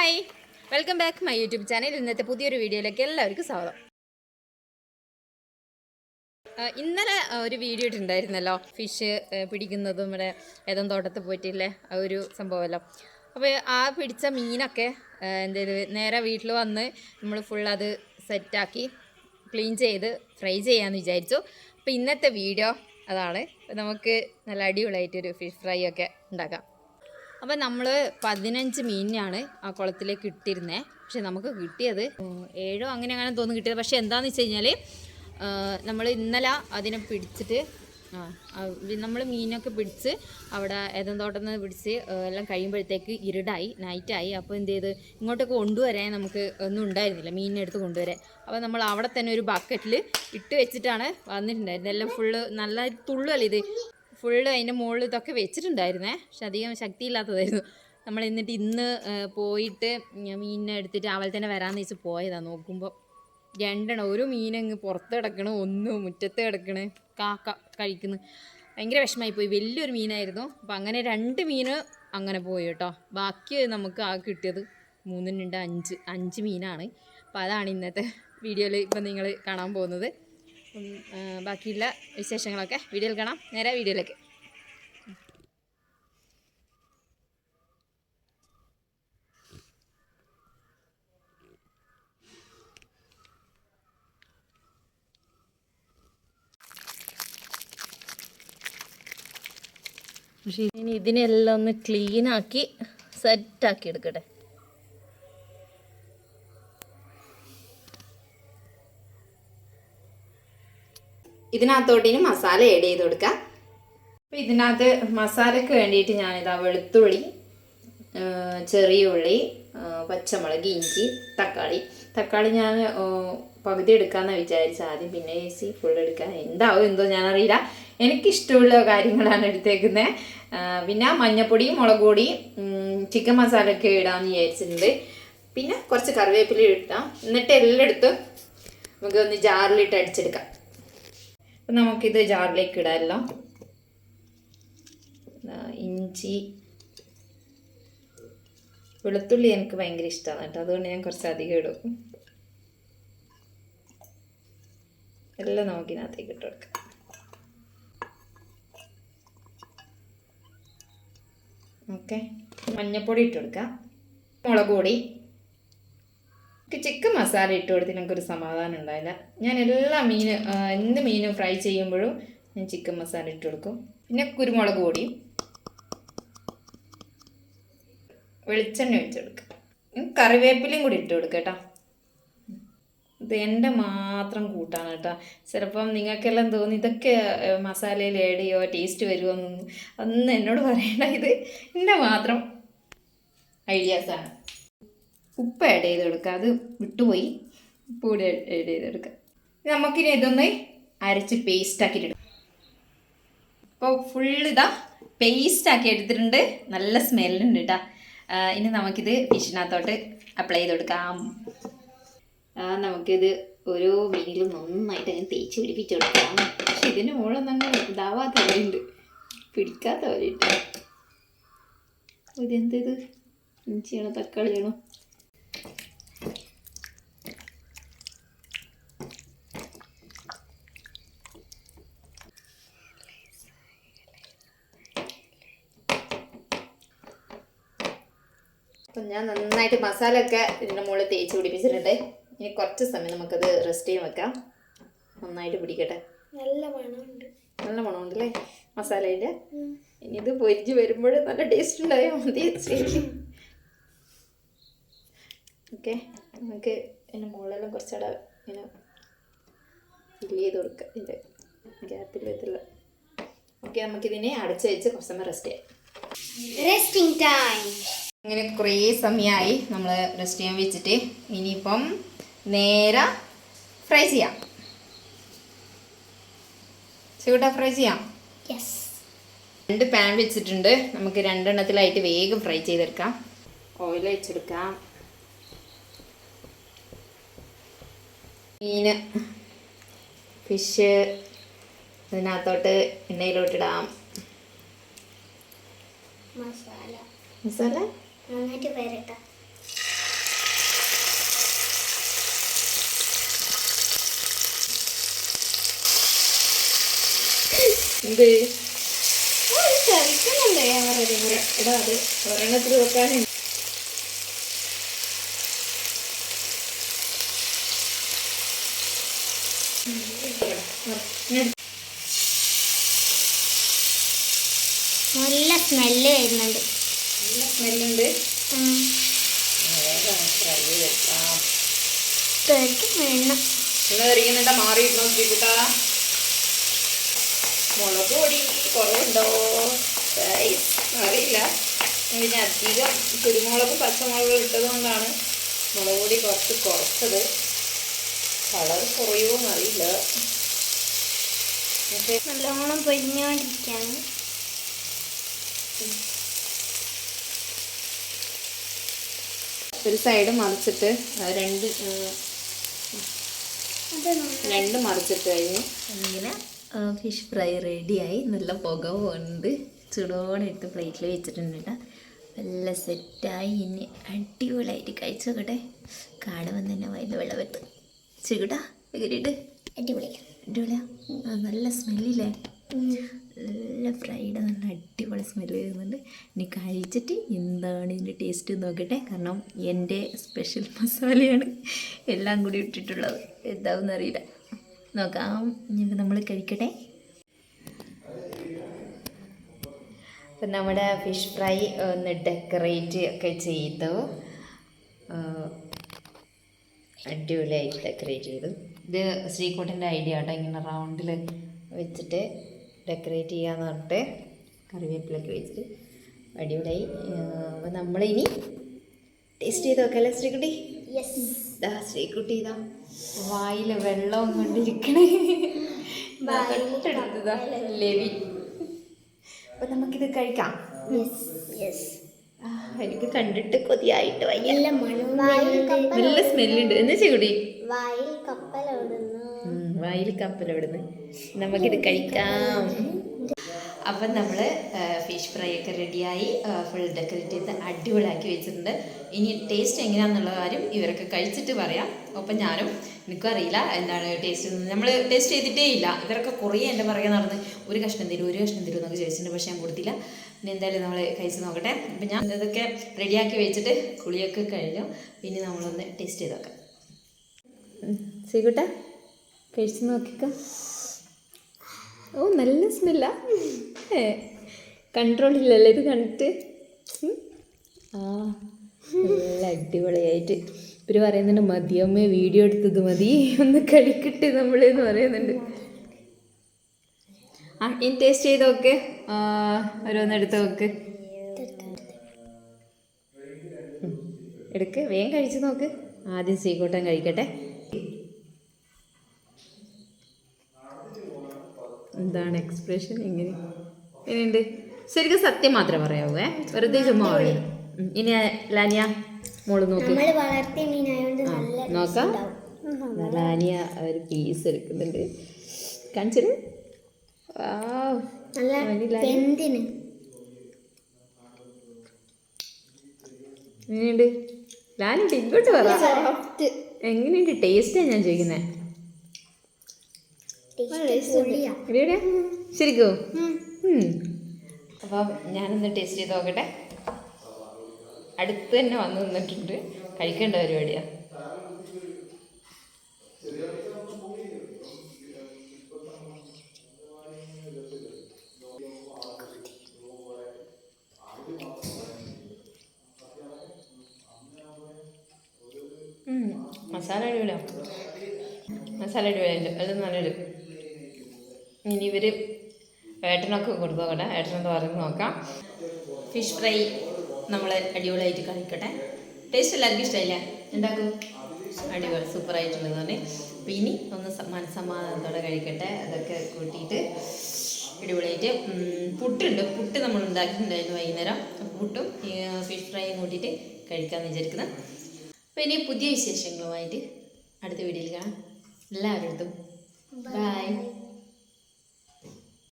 Hi. Welcome back my YouTube channel. ഇന്നത്തെ പുതിയൊരു വീഡിയോയിലേക്ക് എല്ലാവർക്കും സ്വാഗതം. ഇന്നലെ ഒരു വീഡിയോ ഇട്ടുണ്ടായിരുന്നല്ലോ ഫിഷ് പിടിക്കുന്നതും ഇവിടെ ഏതോ തോട്ടത്ത് പോയിട്ടില്ലേ? ആ ഒരു സംഭവമല്ലോ. അപ്പോൾ ആ പിടിച്ച മീനൊക്കെ എന്തേത് നേരെ വീട്ടിൽ വന്ന് നമ്മൾ ഫുൾ അത് സെറ്റാക്കി ക്ലീൻ ചെയ്ത് ഫ്രൈ ചെയ്യാമെന്ന് വിചാരിച്ചു. അപ്പോൾ ഇന്നത്തെ വീഡിയോ അതാണ്. നമുക്ക് നല്ല അടിപൊളിയായിട്ടൊരു ഫിഷ് ഫ്രൈ ഒക്കെ ഉണ്ടാക്കാം. അപ്പം നമ്മൾ പതിനഞ്ച് മീനിനാണ് ആ കുളത്തിലേക്ക് ഇട്ടിരുന്നത് പക്ഷെ നമുക്ക് കിട്ടിയത് ഏഴോ അങ്ങനെ അങ്ങനെ തോന്നുന്നു കിട്ടിയത്. പക്ഷെ എന്താണെന്ന് വെച്ച് കഴിഞ്ഞാൽ നമ്മൾ ഇന്നലെ അതിനെ പിടിച്ചിട്ട് നമ്മൾ മീനൊക്കെ പിടിച്ച് അവിടെ ഏതെന്തോട്ടം നിന്ന് പിടിച്ച് ആ, എല്ലാം കഴിയുമ്പോഴത്തേക്ക് ഇരുടായി നൈറ്റായി. അപ്പോൾ എന്ത് ചെയ്ത് ഇങ്ങോട്ടൊക്കെ കൊണ്ടുവരാൻ നമുക്ക് ഒന്നും ഉണ്ടായിരുന്നില്ല മീനിനെടുത്ത് കൊണ്ടുവരാൻ. അപ്പോൾ നമ്മൾ അവിടെ തന്നെ ഒരു ബക്കറ്റിൽ ഇട്ട് വെച്ചിട്ടാണ് വന്നിട്ടുണ്ടായിരുന്നത്. എല്ലാം ഫുള്ള് നല്ല തുള്ളുവല്ലേ ഇത്? ഫുള്ള് അതിന്റെ മുകളിൽ ഇതൊക്കെ വെച്ചിട്ടുണ്ടായിരുന്നേ. പക്ഷെ അധികം ശക്തിയില്ലാത്തതായിരുന്നു. നമ്മൾ എന്നിട്ട് ഇന്ന് പോയിട്ട് മീനിനെ എടുത്തിട്ട് അവൾ തന്നെ വരാമെന്ന് വെച്ച് പോയതാണ് നോക്കുമ്പോൾ രണ്ടെണ്ണം ഒരു മീനങ്ങ് പുറത്ത് കിടക്കണ് ഒന്ന് മുറ്റത്ത് കിടക്കണ്. കാക്ക കഴിക്കുന്നു. ഭയങ്കര വിഷമമായി പോയി. വലിയൊരു മീനായിരുന്നു. അപ്പം അങ്ങനെ രണ്ട് മീന് അങ്ങനെ പോയി കേട്ടോ. ബാക്കി നമുക്ക് ആ കിട്ടിയത് മൂന്നിനുണ്ട് അഞ്ച് അഞ്ച് മീനാണ്. അപ്പോൾ അതാണ് ഇന്നത്തെ വീഡിയോയിൽ ഇപ്പം നിങ്ങൾ കാണാൻ പോകുന്നത്. ബാക്കിയുള്ള വിശേഷങ്ങളൊക്കെ വീഡിയോയിൽ കാണാം. നേരെ വീഡിയോയിലേക്ക്. പക്ഷേ ഇനി ഇതിനെല്ലാം ഒന്ന് ക്ലീൻ ആക്കി സെറ്റാക്കി എടുക്കട്ടെ. ഇതിനകത്തോട്ട് ഇനി മസാല ഏഡ് ചെയ്ത് കൊടുക്കാം. അപ്പോൾ ഇതിനകത്ത് മസാലയ്ക്ക് വേണ്ടിയിട്ട് ഞാനിതാ വെളുത്തുള്ളി ചെറിയ ഉള്ളി പച്ചമുളക് ഇഞ്ചി തക്കാളി. തക്കാളി ഞാൻ പകുതി എടുക്കാമെന്ന് വിചാരിച്ച. ആദ്യം പിന്നെ എ സി ഫുൾ എടുക്കാൻ എന്താവും എന്തോ ഞാനറിയില്ല. എനിക്കിഷ്ടമുള്ള കാര്യങ്ങളാണ് എടുത്തേക്കുന്നത് പിന്നെ മഞ്ഞപ്പൊടി മുളക് പൊടി ചിക്കൻ മസാല ഒക്കെ ഇടാമെന്ന് വിചാരിച്ചിട്ടുണ്ട്. പിന്നെ കുറച്ച് കറിവേപ്പില ഇട്ടാം. എന്നിട്ട് എടുത്ത് നമുക്ക് ഒന്ന് ജാറിലിട്ട് അടിച്ചെടുക്കാം. അപ്പം നമുക്കിത് ജാറിലേക്ക് ഇടാമല്ലോ. ഇഞ്ചി. വെളുത്തുള്ളി എനിക്ക് ഭയങ്കര ഇഷ്ടമാണ് കേട്ടോ. അതുകൊണ്ട് ഞാൻ കുറച്ച് അധികം ഇടും. എല്ലാം നമുക്ക് ഇതിനകത്തേക്ക് ഇട്ട് കൊടുക്കാം. ഓക്കെ. മഞ്ഞപ്പൊടി ഇട്ട് കൊടുക്കാം. മുളക് പൊടി. ചിക്കൻ മസാല ഇട്ട് കൊടുത്ത് എനിക്കൊരു സമാധാനം ഉണ്ടായില്ല. ഞാൻ എല്ലാ മീൻ എന്ത് മീനും ഫ്രൈ ചെയ്യുമ്പോഴും ഞാൻ ചിക്കൻ മസാല ഇട്ട് കൊടുക്കും. പിന്നെ കുരുമുളക് പൊടിയും വെളിച്ചെണ്ണ ഒഴിച്ച് കൊടുക്കുക കറിവേപ്പിലയും കൂടി ഇട്ട് കൊടുക്കുക കേട്ടോ. ഇത് എന്റെ മാത്രം കൂട്ടാണ് കേട്ടോ. ചിലപ്പം നിങ്ങൾക്കെല്ലാം തോന്നി ഇതൊക്കെ മസാലയിൽ ആഡ് ചെയ്യുമോ ടേസ്റ്റ് വരുമോ എന്നൊന്നും. അതൊന്നും എന്നോട് പറയണ്ട. ഇത് എന്റെ മാത്രം ഐഡിയാസാണ് ഉപ്പ് ആഡ് ചെയ്ത് കൊടുക്കുക. അത് വിട്ടുപോയി. ഉപ്പ് കൂടി ആഡ് ചെയ്ത് കൊടുക്കുക. നമുക്കിനി ഇതൊന്ന് അരച്ച് പേസ്റ്റ് ആക്കിയിട്ട് അപ്പോൾ ഫുൾ ഇതാ പേസ്റ്റ് ആക്കി എടുത്തിട്ടുണ്ട്. നല്ല സ്മെല്ലുണ്ട് കേട്ടോ ഇനി നമുക്കിത് ഫിഷിനകത്തോട്ട് അപ്ലൈ ചെയ്ത് കൊടുക്കാം. നമുക്കിത് ഓരോ മീനിലും നന്നായിട്ട് അങ്ങനെ തേച്ച് പിടിപ്പിച്ച് കൊടുക്കാം. പക്ഷെ ഇതിന് മുകളിലൊന്നും അങ്ങനെ ഇതാവാത്ത പോലെയുണ്ട്. പിടിക്കാത്ത പോലെയുണ്ട്. ഇതെന്തത് ഇഞ്ചിയാണോ തക്കാളിയാണോ? ഞാൻ നന്നായിട്ട് മസാല ഒക്കെ ഇതിന്റെ മുകളിൽ തേച്ച് പിടിപ്പിച്ചിട്ടുണ്ട്. ഇനി കുറച്ച് സമയം നമുക്കത് റെസ്റ്റ് ചെയ്യാൻ വെക്കാം. നന്നായിട്ട് പിടിക്കട്ടെ. നല്ല മണമുണ്ട്. നല്ല മണമുണ്ടല്ലേ മസാലയിന്റെ ഇനി ഇത് പൊരിച്ച് വരുമ്പോൾ നല്ല ടേസ്റ്റ് ഉണ്ടായാൽ മതി ഓക്കെ. നമുക്ക് ഇതിന്റെ മുകളിലെല്ലാം കുറച്ചുകൂടെ ഇങ്ങനെ ഫില്ല് ചെയ്ത് കൊടുക്കാം. ഇതിന്റെ ഗ്യാപ്പിൽ ഇതില്ല ഓക്കെ നമുക്കിതിനെ അടച്ച് വെച്ച് കുറച്ച് സമയം റെസ്റ്റ് ചെയ്യാം. റെസ്റ്റിംഗ് ടൈം അങ്ങനെ കുറേ സമയമായി നമ്മൾ റെസ്റ്റ് ചെയ്യാൻ വെച്ചിട്ട്. ഇനിയിപ്പം നേരെ ഫ്രൈ ചെയ്യാം. ചൂടാ ഫ്രൈ ചെയ്യാം? യെസ് രണ്ട് പാൻ വെച്ചിട്ടുണ്ട്. നമുക്ക് രണ്ടെണ്ണത്തിലായിട്ട് വേഗം ഫ്രൈ ചെയ്തെടുക്കാം. ഓയിൽ വെച്ചെടുക്കാം മീൻ ഫിഷ് ഇതിനകത്തോട്ട് എണ്ണയിലോട്ടിടാം. മസാല. മസാല? നന്നായിട്ട് വരട്ടാം. നല്ല സ്മെല്ല് വരുന്നുണ്ട്. നല്ല സ്മെല്ലുണ്ട്. എറിയുന്നുണ്ട മാറിയിരുന്നോ ശ്രീകുട്ടാ മുളക് പൊടി കുറവുണ്ടോ? അറിയില്ല. പിന്നെ അധികം കുരുമുളകും പച്ചമുളകും ഇട്ടത് കൊണ്ടാണ് മുളക് പൊടി കുറച്ച് കുറച്ചത്. കളർ കുറയുമോ എന്നറിയില്ല. നല്ലോണം പൊരിഞ്ഞോണ്ടിരിക്കാണ്. ഒരു സൈഡ് മറിച്ചിട്ട് രണ്ട് രണ്ട് മറിച്ചിട്ട് കഴിഞ്ഞു. ഇങ്ങനെ ഫിഷ് ഫ്രൈ റെഡിയായി നല്ല പുക പോകുന്നുണ്ട് ചൂടോടെ എടുത്ത് പ്ലേറ്റിൽ വെച്ചിട്ടുണ്ട് കേട്ടോ നല്ല സെറ്റായി ഇനി അടിപൊളിയായിട്ട് കഴിച്ചു നോക്കട്ടെ വന്ന് തന്നെ വയലിൽ വെള്ളം വെട്ട് ചുകൂട്ടാ എങ്ങനെയുണ്ട്? അടിപൊളി അടിപൊളിയാ. നല്ല സ്മെല്ലില്ലേ നല്ല ഫ്രൈഡ് നല്ല അടിപൊളി സ്മെല്ല് വരുന്നുണ്ട്. ഇനി കഴിച്ചിട്ട് എന്താണ് ഇതിന്റെ ടേസ്റ്റ് നോക്കട്ടെ. കാരണം എന്റെ സ്പെഷ്യൽ മസാലയാണ് എല്ലാം കൂടി ഇട്ടിട്ടുള്ളത്. എന്താണെന്ന് അറിയില്ല. നോക്കാം. ഇനി നമ്മൾ കഴിക്കട്ടെ. അപ്പം നമ്മുടെ ഫിഷ് ഫ്രൈ ഒന്ന് ഡെക്കറേറ്റ് ഒക്കെ ചെയ്തു. അടിപൊളിയായി അടിപൊളിയായിട്ട് ഡെക്കറേറ്റ് ചെയ്തു. ഇത് ശ്രീകുട്ടന്റെ ഐഡിയ കേട്ടോ ഇങ്ങനെ റൗണ്ടിൽ വെച്ചിട്ട് ഡെക്കറേറ്റ് ചെയ്യാമെന്ന് പറഞ്ഞിട്ട് കറിവേപ്പിലൊക്കെ വെച്ചിട്ട് അടിപൊളിയായി. അപ്പോൾ നമ്മളിനി ടേസ്റ്റ് ചെയ്ത് നോക്കല്ലേ ശ്രീകുട്ടി? യെസ് ദാ ശ്രീകുട്ടി ഇതാ വായിൽ വെള്ളം കൊണ്ടിരിക്കണേ. തൊട്ടടുത്തതാ ലെവി. അപ്പോൾ നമുക്കിത് കഴിക്കാം. യെസ് യെസ് എനിക്ക് കണ്ടിട്ട് കൊതിയായിട്ട് വയ്യ. നല്ല സ്മെല്ലുണ്ട് എന്ന് ചെയ്യൂടി വായിൽ കപ്പലോടുന്നു വായിൽ കപ്പലിടുന്ന് നമുക്കിത് കഴിക്കാം. അപ്പം നമ്മൾ ഫിഷ് ഫ്രൈ ഒക്കെ റെഡിയായി ഫുൾ ഡെക്കറേറ്റ് ചെയ്ത് അടിപൊളിയാക്കി വെച്ചിട്ടുണ്ട്. ഇനി ടേസ്റ്റ് എങ്ങനെയാണെന്നുള്ള കാര്യം ഇവരൊക്കെ കഴിച്ചിട്ട് പറയാം. അപ്പം ഞാനും എനിക്കും അറിയില്ല എന്താണ് ടേസ്റ്റ് നമ്മൾ ടേസ്റ്റ് ചെയ്തിട്ടേ ഇല്ല. ഇവരൊക്കെ കുറേ എന്റെ പുറകെ നടന്ന് ഒരു കഷ്ണം തരും ഒരു കഷ്ണം തരും എന്നൊക്കെ ചോദിച്ചിട്ടുണ്ട്. പക്ഷേ ഞാൻ കൊടുത്തില്ല. പിന്നെ എന്തായാലും നമ്മൾ കഴിച്ച് നോക്കട്ടെ. അപ്പം ഞാൻ ഇതൊക്കെ റെഡിയാക്കി വെച്ചിട്ട് കുളിയൊക്കെ കഴിഞ്ഞു. പിന്നെ നമ്മളൊന്ന് ടേസ്റ്റ് ചെയ്ത് നോക്കാം. സീകുട്ട കഴിച്ച് നോക്കിക്ക. ഓ നല്ല സ്മെല്ല കൺട്രോൾ ഇല്ലല്ലോ ഇത് കണ്ടിട്ട്. ആ നല്ല അടിപൊളിയായിട്ട്. ഇവർ പറയുന്നുണ്ട് മതിയമ്മേ വീഡിയോ എടുത്തത് മതി. ഒന്ന് കഴിക്കട്ടെ നമ്മൾ എന്ന് പറയുന്നുണ്ട്. ആ ഇനി ടേസ്റ്റ് ചെയ്ത് നോക്ക്. ഓരോന്ന് എടുത്ത് നോക്ക്. എടുക്ക് വേഗം കഴിച്ച് നോക്ക്. ആദ്യം സീക്കോട്ടം കഴിക്കട്ടെ. എക്സ്പ്രഷൻ എങ്ങനെ? എങ്ങനെയുണ്ട്? ശരിക്കും സത്യം മാത്രമേ പറയാവൂ ഏ? വെറുതെ ചുമ്മാ പറയൂ ഇനി ലാനിയ മോൾ നോക്ക്. നോക്കാം. ലാനിയ ഒരു പീസ് എടുക്കുന്നുണ്ട്. കാണിച്ചിട്ട് എങ്ങനെയുണ്ട്? ലാനിട്ട് ഇങ്ങോട്ട് പറ. എങ്ങനെയുണ്ട്? ടേസ്റ്റാണ് ഞാൻ ചോദിക്കുന്നത് ശരിക്കോ? അപ്പം ഞാനൊന്ന് ടേസ്റ്റ് ചെയ്ത് നോക്കട്ടെ. അടുത്ത് തന്നെ വന്ന് നിന്നിട്ടുണ്ട്. കഴിക്കേണ്ട പരിപാടിയാ. മസാല അടിപൊളിയാ. മസാല അടിപൊളിയുണ്ട് അത് നല്ലൊരു ഇനി ഇവർ ഏട്ടനൊക്കെ കൊടുത്തോട്ടെ നോക്കട്ടെ പറഞ്ഞ് പറയുന്നത് നോക്കാം. ഫിഷ് ഫ്രൈ നമ്മൾ അടിപൊളിയായിട്ട് കഴിക്കട്ടെ. ടേസ്റ്റ് എല്ലാവർക്കും ഇഷ്ടമില്ലേ എന്താക്കൂ? അടിപൊളി സൂപ്പറായിട്ടുള്ളത് തന്നെ. അപ്പോൾ ഇനി ഒന്ന് മനസ്സമാധാനത്തോടെ കഴിക്കട്ടെ. അതൊക്കെ കൂട്ടിയിട്ട് അടിപൊളിയായിട്ട്. പുട്ടുണ്ട്. പുട്ട് നമ്മൾ ഉണ്ടാക്കിയിട്ടുണ്ടായിരുന്നു വൈകുന്നേരം. പുട്ടും ഫിഷ് ഫ്രൈയും കൂട്ടിയിട്ട് കഴിക്കാമെന്ന് വിചാരിക്കുന്നത് അപ്പോൾ ഇനി പുതിയ വിശേഷങ്ങളുമായിട്ട് അടുത്ത വീഡിയോയിൽ കാണാം. എല്ലാവരുടെ അടുത്തും. ബൈ